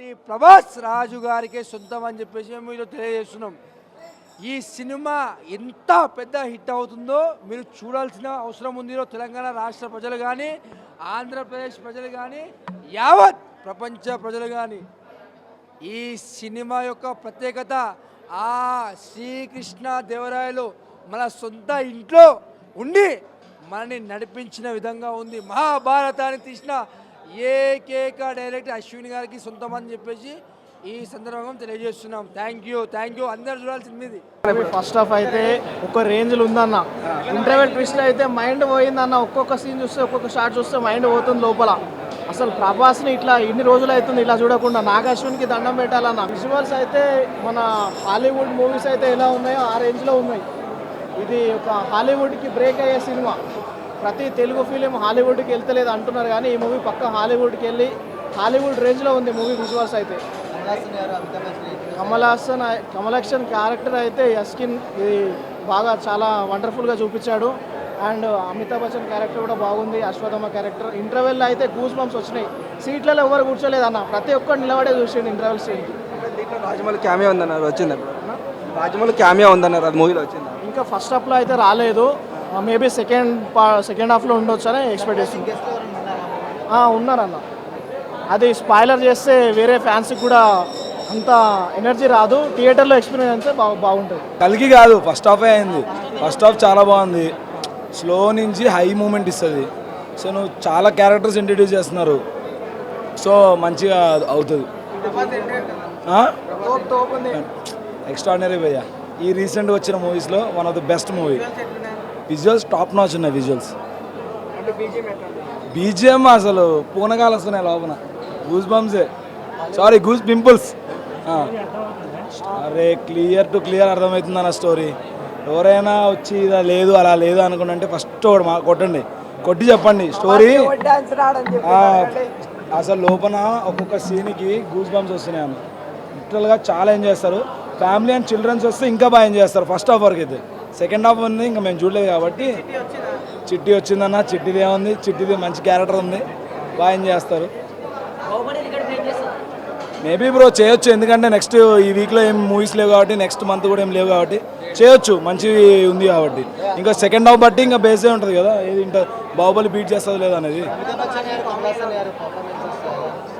కాబట్టి ప్రభాస్ రాజు గారికే సొంతం అని చెప్పేసి మేము మీరు తెలియజేస్తున్నాం. ఈ సినిమా ఎంత పెద్ద హిట్ అవుతుందో మీరు చూడాల్సిన అవసరం ఉందిలో తెలంగాణ రాష్ట్ర ప్రజలు కానీ ఆంధ్రప్రదేశ్ ప్రజలు కానీ యావత్ ప్రపంచ ప్రజలు కానీ ఈ సినిమా యొక్క ప్రత్యేకత ఆ శ్రీకృష్ణ దేవరాయలు మన సొంత ఇంట్లో ఉండి మనని నడిపించిన విధంగా ఉంది. మహాభారతాన్ని తీసిన ఏకేక డైరెక్ట్ అశ్విని గారికి సొంతం అని చెప్పేసి ఈ సందర్భంగా తెలియజేస్తున్నాం. థ్యాంక్ యూ థ్యాంక్ యూ అందరు చూడాల్సింది ఇది ఫస్ట్ ఆఫ్ అయితే ఒక రేంజ్లో ఉందన్న. ఇంటర్వెల్ ట్విస్ట్ అయితే మైండ్ పోయిందన్న. ఒక్కొక్క సీన్ చూస్తే ఒక్కొక్క షాట్ చూస్తే మైండ్ పోతుంది లోపల. అసలు ప్రభాస్ని ఇట్లా ఇన్ని రోజులు అవుతుంది ఇలా చూడకుండా నాగాశ్వన్కి దండం పెట్టాలన్న. విజువల్స్ అయితే మన హాలీవుడ్ మూవీస్ అయితే ఎలా ఉన్నాయో ఆ రేంజ్లో ఉన్నాయి. ఇది ఒక హాలీవుడ్కి బ్రేక్ అయ్యే సినిమా ప్రతి తెలుగు ఫిలిం హాలీవుడ్కి వెళ్తలేదు అంటున్నారు కానీ ఈ మూవీ పక్క హాలీవుడ్కి వెళ్ళి హాలీవుడ్ రేంజ్లో ఉంది మూవీ విజువల్స్ అయితే. కమల్ హాసన్ కమల్ హాసన్ క్యారెక్టర్ అయితే యస్కిన్ ఇది బాగా చాలా వండర్ఫుల్గా చూపించాడు. అండ్ అమితాబ్ బచ్చన్ క్యారెక్టర్ కూడా బాగుంది అశ్వథమ క్యారెక్టర్. ఇంటర్వెల్ అయితే గూస్ బంప్స్ వచ్చినాయి. సీట్లలో ఎవరు కూర్చోలేదు అన్న. ప్రతి ఒక్కరు నిలబడే చూసిండు ఇంటర్వెల్ దీంట్లో రాజమౌళి క్యామియా ఉందన్నారు వచ్చింది రాజమౌళి క్యామియా ఉందన్నారు అది మూవీలో వచ్చింది. ఇంకా ఫస్ట్ హాఫ్లో అయితే రాలేదు. మేబీ సెకండ్ సెకండ్ హాఫ్లో ఉండొచ్చు అని ఎక్స్పెక్ట్ చేస్తుంది ఉన్నారన్న. అది స్పాయిలర్ చేస్తే వేరే ఫ్యాన్స్కి కూడా అంత ఎనర్జీ రాదు. థియేటర్లో ఎక్స్పీరియన్స్ అయితే బాగా బాగుంటుంది. కలిగి కాదు. ఫస్ట్ హాఫ్ అయింది. ఫస్ట్ హాఫ్ చాలా బాగుంది. స్లో నుంచి హై మూమెంట్ ఇస్తుంది. సో నువ్వు చాలా క్యారెక్టర్స్ ఇంట్రడ్యూస్ చేస్తున్నారు. సో మంచిగా అవుతుంది. ఎక్స్ట్రాడినరీ భయ్య. ఈ రీసెంట్గా వచ్చిన మూవీస్లో one of the best movie visuals top notch ఉన్నాయి విజువల్స్ బీజిఎం అసలు పూనగాలు వస్తున్నాయి లోపల. గూస్ బంప్సే సారీ గూస్ పింపుల్స్ అరే క్లియర్ టు క్లియర్ అర్థమవుతుంది అన్న స్టోరీ ఎవరైనా వచ్చి ఇలా లేదు అలా లేదు అనుకుంటే ఫస్ట్ ఒకటి మా కొట్టండి. కొట్టి చెప్పండి. స్టోరీ అసలు లోపల ఒక్కొక్క సీన్కి గూస్ బంప్స్ వస్తున్నాయి అన్న. లిటరల్గా చాలా ఎంజాయ్ చేస్తారు. ఫ్యామిలీ అండ్ చిల్డ్రన్స్ వస్తే ఇంకా బాగా ఎంజాయ్ చేస్తారు ఫస్ట్ హాఫ్ వరకు అయితే సెకండ్ హాఫ్ ఉంది ఇంకా మేము చూడలేదు కాబట్టి. చిట్టి వచ్చిందన్న చిట్టిది ఏముంది చిట్టిది మంచి క్యారెక్టర్ ఉంది. బాగా ఎంజాయ్ చేస్తారు? మేబీ బ్రో చేయొచ్చు ఎందుకంటే నెక్స్ట్ ఈ వీక్లో ఏం మూవీస్ లేవు కాబట్టి నెక్స్ట్ మంత్ కూడా ఏం లేవు కాబట్టి. చేయొచ్చు మంచి ఉంది కాబట్టి. ఇంకా సెకండ్ హాఫ్ బట్టి ఇంకా బేసే ఉంటుంది కదా ఏది ఇంకా బాహుబలి బీట్ చేస్తుంది లేదా అనేది.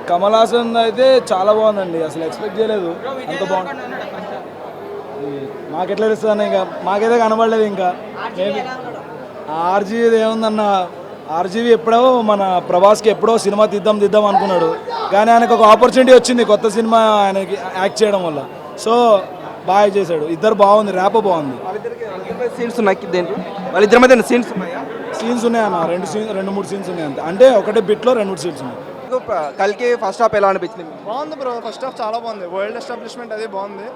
కమల్ హాసన్ అయితే చాలా బాగుందండి అసలు ఎక్స్పెక్ట్ చేయలేదు. అంత బాగుంది. మాకెట్లా తెలుస్తుంది ఇంకా? మాకైతే కనబడలేదు ఇంకా. ఆర్జీవి ఏముందన్న? ఆర్జీవి ఎప్పుడో మన ప్రభాస్కి ఎప్పుడో సినిమా తీద్దాం తీద్దాం అనుకున్నాడు. కానీ ఆయనకు ఒక ఆపర్చునిటీ వచ్చింది కొత్త సినిమా ఆయనకి యాక్ట్ చేయడం వల్ల. సో బాగా చేశాడు. ఇద్దరు బాగుంది ర్యాప్ బాగుంది. సీన్స్ ఉన్నాయి దేంట్లో? వాళ్ళిద్దరి మధ్య సీన్స్ ఉన్నాయా? సీన్స్ ఉన్నాయన్న. రెండు సీన్ రెండు మూడు సీన్స్ ఉన్నాయి అంతే అంటే ఒకటే బిట్లో రెండు మూడు సీన్స్ ఉన్నాయి. మీకు కల్కి ఫస్ట్ హాఫ్ ఎలా అనిపించింది? బాగుంది బ్రో. ఫస్ట్ హాఫ్ చాలా బాగుంది. వరల్డ్ ఎస్టాబ్లిష్మెంట్ అది బాగుంది.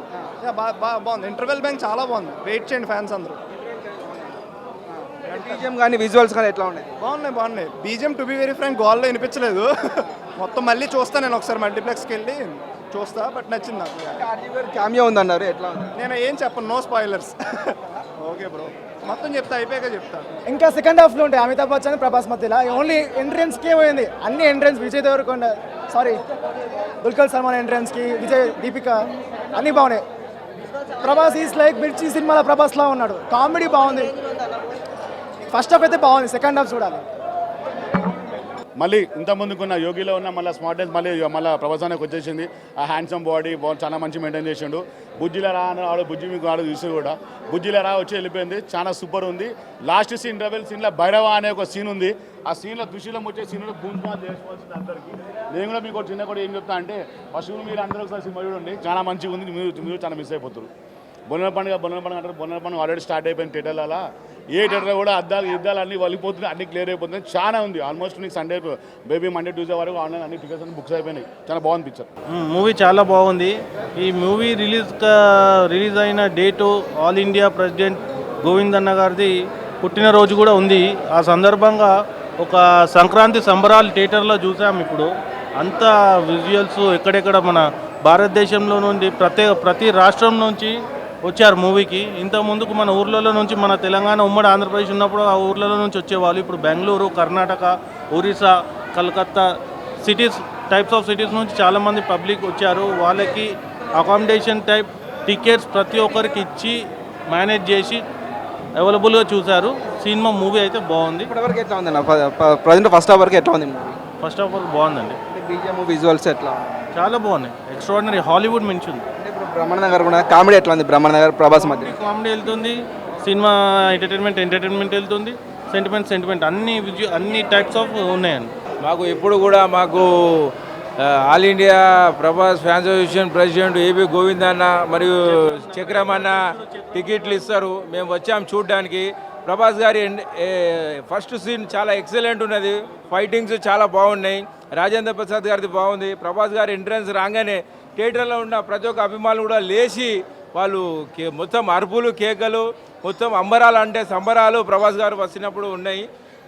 బాగుంది. ఇంటర్వెల్ బ్యాంక్ చాలా బాగుంది. వెయిట్ చేయండి ఫ్యాన్స్ అందరూ. బీజిఎం కానీ విజువల్స్ కానీ ఎట్లా ఉన్నాయి? బాగున్నాయి బాగున్నాయి. BGM to be very frank గోల్లో వినిపించలేదు. మొత్తం మళ్ళీ చూస్తా నేను ఒకసారి మల్టీప్లెక్స్కి వెళ్ళి చూస్తా బట్ నచ్చింది నాకు. క్యామియా ఉందన్నారు ఎట్లా ఉంది? నేను ఏం చెప్పను నో స్పాయిలర్స్ ఓకే బ్రో. మొత్తం చెప్తా అయిపోయాక చెప్తా. ఇంకా సెకండ్ హాఫ్లో ఉంటాయి. అమితాబ్ బచ్చన్ ప్రభాస్ మధ్యలో. ఓన్లీ ఎంట్రెన్స్కే పోయింది. అన్ని ఎంట్రెన్స్ విజయ్ దేవరకొండ సారీ దుల్కర్ సల్మాన్ ఎంట్రెన్స్కి విజయ్ దీపిక అన్నీ బాగున్నాయి. ప్రభాస్ ఈస్ లైక్ మిర్చి సినిమాలో ప్రభాస్లా ఉన్నాడు. కామెడీ బాగుంది. ఫస్ట్ హాఫ్ అయితే బాగుంది. సెకండ్ హాఫ్ చూడాలి. మళ్ళీ ఇంత ముందుకున్న యోగిలో ఉన్న మళ్ళీ స్మార్ట్ మళ్ళీ మళ్ళీ ప్రవాసానికి వచ్చేసింది. ఆ హ్యాండ్సమ్ బాడీ చాలా మంచి మెయింటైన్ చేసిండు. బుజ్జిల రా అని ఆడు బుజ్జి మీకు ఆడు చూసి కూడా. బుజ్జిల రా వచ్చి వెళ్ళిపోయింది. చాలా సూపర్ ఉంది. లాస్ట్ సీన్ రెవెల్ సీన్లో భైరవ అనే ఒక సీన్ ఉంది. ఆ సీన్లో దుశీలం వచ్చే సీన్లో గుంపా చేసుకోవాల్సింది అందరికీ. నేను కూడా మీకు చిన్న కూడా ఏం చెప్తా అంటే పశువులు మీరు అందరూ ఒకసారి సినిమా చూడండి. చాలా మంచిగా ఉంది. మీరు మీరు చాలా మిస్ అయిపోతారు బొన్నల పండుగ బొన్నల పండుగ అంటారు. బొన్నల పండుగ ఆల్రెడీ స్టార్ట్ అయిపోయింది థియేటర్లలో ఏ థియేటర్లో కూడా అద్దాలు యుద్ధాలు అన్నీ వలిపోతున్నాయి అన్ని క్లియర్ అయిపోతున్నాయి. చాలా ఉంది. ఆల్మోస్ట్ నీకు సండే బేబీ మండే ట్యూస్డే వరకు ఆన్లైన్ అన్ని టికెట్స్ అన్ని బుక్స్ అయిపోయినాయి. చాలా బాగుంది పిక్చర్ మూవీ చాలా బాగుంది. ఈ మూవీ రిలీజ్ రిలీజ్ అయిన date all India president Govind అన్న గారిది పుట్టినరోజు కూడా ఉంది. ఆ సందర్భంగా ఒక సంక్రాంతి సంబరాలు థియేటర్లో చూసాం ఇప్పుడు. అంత విజువల్స్ ఎక్కడెక్కడ మన భారతదేశంలో నుండి ప్రతి ప్రతి రాష్ట్రం నుంచి వచ్చారు మూవీకి. ఇంత ముందుకు మన ఊర్లలో నుంచి మన తెలంగాణ ఉమ్మడి ఆంధ్రప్రదేశ్ ఉన్నప్పుడు ఆ ఊర్లలో నుంచి వచ్చేవాళ్ళు. ఇప్పుడు Bengaluru Karnataka Orissa Calcutta cities types of cities నుంచి చాలామంది పబ్లిక్ వచ్చారు. వాళ్ళకి అకామిడేషన్ టైప్ టికెట్స్ ప్రతి ఒక్కరికి ఇచ్చి మేనేజ్ చేసి అవైలబుల్గా చూశారు. సినిమా మూవీ అయితే బాగుంది. ఇప్పటివరకు ఎట్లా ఉందన్న ప్రజెంట్ ఫస్ట్ హాఫ్ వరకు ఎట్లా ఉంది ఫస్ట్ ఆఫ్ ఆల్ బాగుందండి. బీజిఎం విజువల్స్ ఎట్లా? చాలా బాగున్నాయి. ఎక్స్ట్రాడినరీ హాలీవుడ్ మించి ఉంది. బ్రహ్మణ నగర్ కూడా కామెడీ ఎట్లా ఉంది? బ్రహ్మణ నగర్ ప్రభాస్ మధ్య? కామెడీ వెళ్తుంది సినిమా ఎంటర్టైన్మెంట్ ఎంటర్టైన్మెంట్ వెళ్తుంది సెంటిమెంట్ సెంటిమెంట్ అన్ని విజు అన్ని టైప్స్ ఆఫ్ ఉన్నాయండి. మాకు ఎప్పుడు కూడా మాకు all India Prabhas fans association president AB Govindanna మరియు చక్రం అన్న టికెట్లు ఇస్తారు. మేము వచ్చాం చూడడానికి. ప్రభాస్ గారి ఫస్ట్ సీన్ చాలా ఎక్సలెంట్ ఉన్నది. ఫైటింగ్స్ చాలా బాగున్నాయి. రాజేంద్ర ప్రసాద్ గారిది బాగుంది. ప్రభాస్ గారి ఎంట్రన్స్ రాగానే థియేటర్లో ఉన్న ప్రతి ఒక్క అభిమానులు కూడా లేచి వాళ్ళు కే- మొత్తం అరుపులు కేకలు మొత్తం అంబరాలు అంటే సంబరాలు ప్రభాస్ గారు వచ్చినప్పుడు ఉన్నాయి.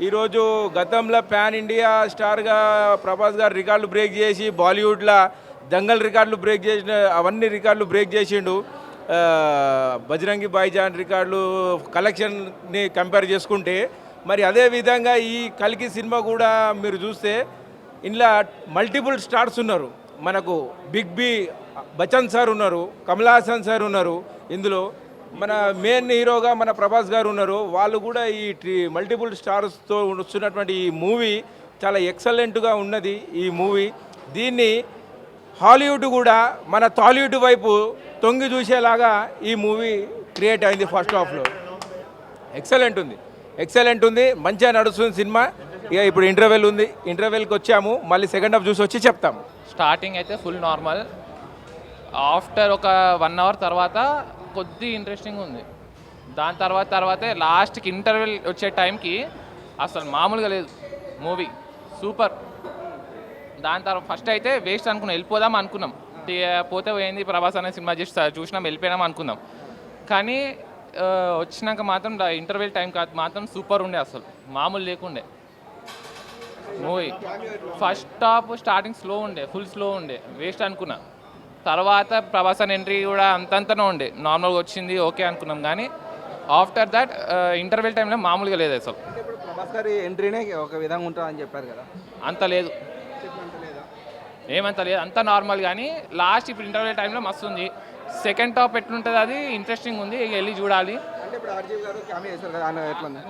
ఈరోజు గతంలో ప్యాన్ ఇండియా స్టార్గా ప్రభాస్ గారు రికార్డులు బ్రేక్ చేసి బాలీవుడ్లో దంగల్ రికార్డులు బ్రేక్ చేసిన అవన్నీ రికార్డులు బ్రేక్ చేసిండు. బజరంగి భాయిజాన్ రికార్డులు కలెక్షన్ని కంపేర్ చేసుకుంటే మరి అదే విధంగా ఈ కలికి సినిమా కూడా మీరు చూస్తే ఇందులో మల్టిపుల్ స్టార్స్ ఉన్నారు. మనకు బిగ్ బి బచ్చన్ సార్ ఉన్నారు కమలాసన్ సార్ ఉన్నారు ఇందులో. మన మెయిన్ హీరోగా మన ప్రభాస్ గారు ఉన్నారు. వాళ్ళు కూడా ఈ మల్టిపుల్ స్టార్స్తో వస్తున్నటువంటి ఈ మూవీ చాలా ఎక్సలెంట్గా ఉన్నది ఈ మూవీ. దీన్ని హాలీవుడ్ కూడా మన టాలీవుడ్ వైపు తొంగి చూసేలాగా ఈ మూవీ క్రియేట్ అయింది ఫస్ట్ హాఫ్లో ఎక్సలెంట్ ఉంది. ఎక్సలెంట్ ఉంది. మంచిగా నడుస్తుంది సినిమా. ఇక ఇప్పుడు ఇంటర్వెల్ ఉంది. ఇంటర్వెల్కి వచ్చాము. మళ్ళీ సెకండ్ హాఫ్ చూసి వచ్చి చెప్తాము. స్టార్టింగ్ అయితే ఫుల్ నార్మల్. ఆఫ్టర్ ఒక వన్ అవర్ తర్వాత కొద్ది ఇంట్రెస్టింగ్ ఉంది. దాని తర్వాత తర్వాతే లాస్ట్కి ఇంటర్వెల్ వచ్చే టైంకి అసలు మామూలుగా లేదు. Movie super. దాని తర్వాత ఫస్ట్ అయితే వేస్ట్ అనుకున్నాం. వెళ్ళిపోదాం అనుకున్నాం. పోతే పోయింది ప్రభాస్ అనే సినిమా చేసి చూసినాం వెళ్ళిపోయినాం అనుకున్నాం. కానీ వచ్చినాక మాత్రం ఇంటర్వెల్ టైం కాదు. మాత్రం సూపర్ ఉండే అసలు. మామూలు లేకుండే. Movie. First half starting slow ఉండే ఫుల్ స్లో ఉండే వేస్ట్ అనుకున్నా. తర్వాత ప్రభాస్ అని ఎంట్రీ కూడా అంతంతనే ఉండే నార్మల్గా వచ్చింది ఓకే అనుకున్నాం. కానీ ఆఫ్టర్ దట్ ఇంటర్వెల్ టైంలో మామూలుగా లేదు అసలు. ఎంట్రీనే ఒక విధంగా ఉంటుందని చెప్పారు కదా? అంత లేదు. ఏమంత లేదు అంత నార్మల్. కానీ లాస్ట్ ఇప్పుడు ఇంటర్వెల్ టైంలో మస్తు ఉంది. సెకండ్ టాప్ ఎట్లుంటుంది అది? ఇంట్రెస్టింగ్ ఉంది. ఇక వెళ్ళి చూడాలి.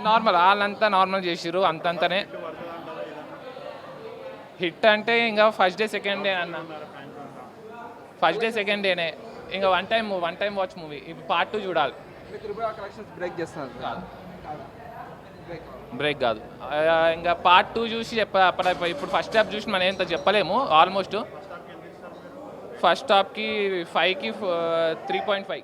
నార్మల్ వాళ్ళంతా నార్మల్ చేసిర్రు అంతంతనే. హిట్ అంటే ఇంకా ఫస్ట్ డే సెకండ్ డే అన్న. ఫస్ట్ డే సెకండ్ డేనే. ఇంకా one time one time watch movie. ఇప్పుడు పార్ట్ టూ చూడాలి. బ్రేక్ చేస్తున్నారు. బ్రేక్ కాదు. ఇంకా పార్ట్ టూ చూసి చెప్ప ఇప్పుడు ఫస్ట్ హాఫ్ చూసి మనం ఏంత చెప్పలేము. ఆల్మోస్ట్. ఫస్ట్ హాఫ్కి ఫైవ్కి త్రీ పాయింట్ ఫైవ్.